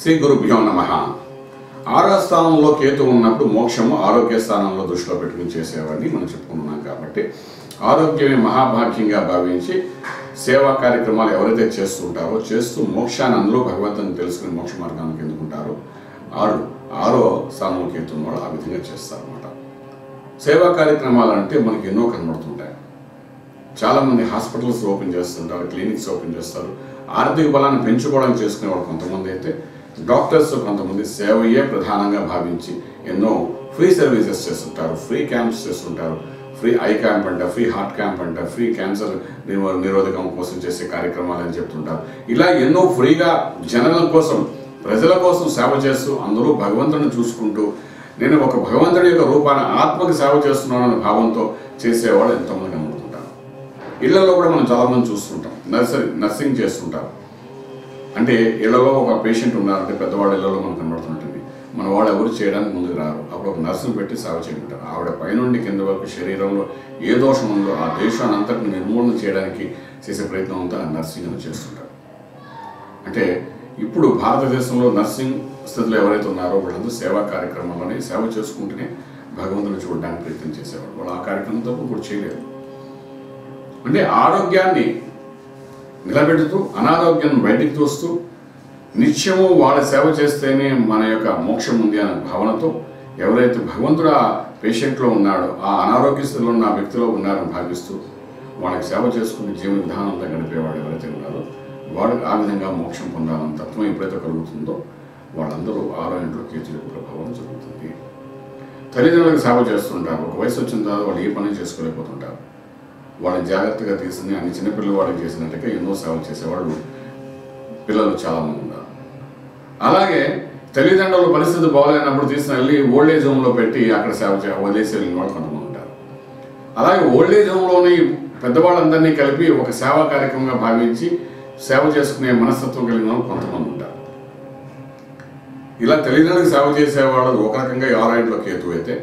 శ్రీ గురుభ్యో నమ. ఆరో స్థానంలో కేతు ఉన్నప్పుడు మోక్షము ఆరోగ్య స్థానంలో దృష్టిలో పెట్టుకుని చేసేవాడిని మనం చెప్పుకుంటున్నాం కాబట్టి ఆరోగ్యమే మహాభాగ్యంగా భావించి సేవా కార్యక్రమాలు ఎవరైతే చేస్తుంటారో చేస్తూ మోక్షాన్ని అందులో భగవంతుని తెలుసుకుని మోక్ష మార్గానికి ఎందుకుంటారో ఆరు ఆరో స్థానంలో కేతు కూడా ఆ విధంగా చేస్తారన్నమాట. సేవా కార్యక్రమాలు అంటే మనకి ఎన్నో కనబడుతుంటాయి. చాలా మంది హాస్పిటల్స్ ఓపెన్ చేస్తుంటారు క్లినిక్స్ ఓపెన్ చేస్తారు. ఆర్థిక బలాన్ని పెంచుకోవడానికి చేసుకునేవాడు కొంతమంది అయితే డాక్టర్స్ కొంతమంది సేవయే ప్రధానంగా భావించి ఎన్నో ఫ్రీ సర్వీసెస్ చేస్తుంటారు ఫ్రీ క్యాంప్స్ చేస్తుంటారు. ఫ్రీ ఐ క్యాంప్ అంట ఫ్రీ హార్ట్ క్యాంప్ అంట ఫ్రీ క్యాన్సర్ నిరోధకం కోసం చేసే కార్యక్రమాలు అని చెప్తుంటారు. ఇలా ఎన్నో ఫ్రీగా జనరల్ కోసం ప్రజల కోసం సేవ చేస్తూ అందరూ భగవంతుని చూసుకుంటూ నేను ఒక భగవంతుడి యొక్క రూపాన్ని ఆత్మకి సేవ చేస్తున్నానన్న భావంతో చేసేవాళ్ళు ఎంతోమంది కనబడుతుంటారు. ఇళ్ళలో కూడా మనం చాలామంది చూస్తుంటాం. నర్సరీ నర్సింగ్ చేస్తుంటారు. అంటే ఇళ్ళలో ఒక పేషెంట్ ఉన్నారంటే పెద్దవాళ్ళ ఇళ్ళలో మనకు కనబడుతుంటుంది. మన వాళ్ళు ఎవరు చేయడానికి ముందుకు రారు. అప్పుడు ఒక నర్సును పెట్టి సేవ చేయమంటారు ఆవిడ పైనుండి కింద వరకు శరీరంలో ఏ దోషం ఉందో ఆ దేశాన్ని అంతటిని నిర్మూలన చేయడానికి చేసే ప్రయత్నం అంతా నర్సింగ్ అని చేస్తుంటారు. అంటే ఇప్పుడు భారతదేశంలో నర్సింగ్ స్థితిలో ఎవరైతే ఉన్నారో వాళ్ళందరూ సేవా కార్యక్రమంలోనే సేవ చేసుకుంటూనే భగవంతుని చూడడానికి ప్రయత్నం చేసేవాళ్ళు. వాళ్ళు ఆ కార్యక్రమంతో ఇప్పుడు చేయలేరు. అంటే ఆరోగ్యాన్ని నిలబెడుతూ అనారోగ్యం బయటికి తోస్తూ నిత్యము వాళ్ళ సేవ చేస్తేనే మన యొక్క మోక్షం ఉంది అనే భావనతో ఎవరైతే భగవంతుడు ఆ పేషెంట్లో ఉన్నాడో ఆ అనారోగ్య స్థితిలో ఉన్న వ్యక్తిలో ఉన్నారని భావిస్తూ వాళ్ళకి సేవ చేసుకుని జీవన విధానంతో గడిపేవాడు ఎవరైతే ఉన్నారో వాడు ఆ విధంగా మోక్షం పొందాలని తత్వం ఎప్పుడైతే కలుగుతుందో వాళ్ళందరూ ఆరో ఇంట్లో ప్రభావం జరుగుతుంది తల్లిదండ్రులకు సేవ చేస్తుంటారు. ఒక వయసు వచ్చిన తర్వాత వాళ్ళు ఏ పని చేసుకోలేకపోతుంటారు. వాళ్ళని జాగ్రత్తగా తీసుకుని అన్ని చిన్నపిల్లలు వాళ్ళకి చేసినట్టుగా ఎన్నో సేవలు చేసేవాళ్ళు పిల్లలు చాలా మంది ఉన్నారు. అలాగే తల్లిదండ్రుల పరిస్థితి బాగలేనప్పుడు తీసుకుని వెళ్ళి ఓల్డ్ ఏజ్ హోమ్లో పెట్టి అక్కడ సేవ చే వదిలేసి వెళ్ళిన వాళ్ళు కొంతమంది ఉంటారు. అలాగే ఓల్డ్ ఏజ్ హోమ్లోని పెద్దవాళ్ళందరినీ కలిపి ఒక సేవా కార్యక్రమంగా భావించి సేవ చేసుకునే మనస్తత్వం కలిగిన వాళ్ళు కొంతమంది ఉంటారు. ఇలా తల్లిదండ్రులకు సేవ చేసేవాళ్ళు ఒక రకంగా ఆరాయింట్లో కేతు అయితే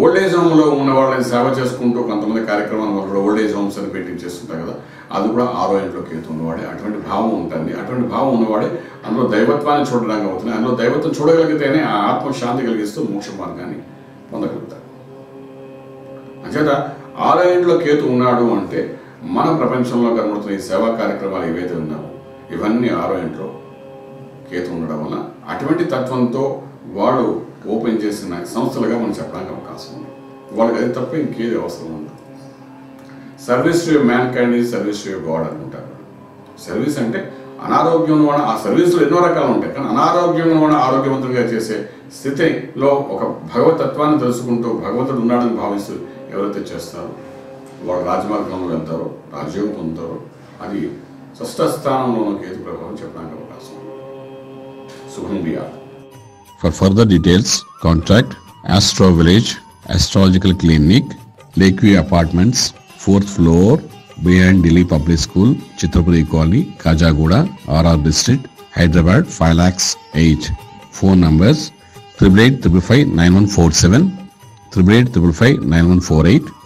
ఓల్డ్ ఏజ్ హోమ్లో ఉన్న వాళ్ళని సేవ చేసుకుంటూ కొంతమంది కార్యక్రమాలు మొదలు ఓల్డ్ ఏజ్ హోమ్స్ అని పెట్టి చేస్తుంటారు కదా అది కూడా ఆరో ఇంట్లో కేతు ఉన్నవాడే అటువంటి భావం ఉంటుంది. అటువంటి భావం ఉన్నవాడే అందులో దైవత్వాన్ని చూడడానికి అవుతుంది అందులో దైవత్వం చూడగలిగితేనే ఆ ఆత్మ శాంతి కలిగిస్తూ మోక్ష మార్గాన్ని పొందగలుగుతారు అంచేత ఆరో ఇంట్లో కేతు ఉన్నాడు అంటే మన ప్రపంచంలో కనబడుతున్న ఈ సేవా కార్యక్రమాలు ఏవైతే ఉన్నావో ఇవన్నీ ఆరో ఇంట్లో కేతు ఉండడం వల్ల అటువంటి తత్వంతో వాడు చేసిన సంస్థలుగా మనం చెప్పడానికి అవకాశం ఉంది. వాళ్ళకి అది తప్ప ఇంకేది అవసరం ఉండదు. Service to mankind is service to God అనుకుంటారు సర్వీస్ అంటే అనారోగ్యం ఉన్న ఆ సర్వీసులు ఎన్నో రకాలు ఉంటాయి. కానీ అనారోగ్యం ఉన్న ఆరోగ్యవంతంగా చేసే స్థితిలో ఒక భగవతత్వాన్ని తెలుసుకుంటూ భగవంతుడు ఉన్నాడని భావిస్తూ ఎవరైతే చేస్తారో వాళ్ళు రాజమార్గంలో వెళ్తారో రాజ్యం పొందుతారో అది షష్ఠ స్థానంలో ఉన్న కేతు ప్రభావం చెప్పడానికి అవకాశం శుభం బియార్ For further details, contact Astro Village Astrological Clinic, Lakeview Apartments, 4th floor, behind Delhi Public School, Chitrapuri Colony, Kajagoda, RR District, Hyderabad, 5 lakhs 8. Phone numbers 8855 9147, 8855 9148,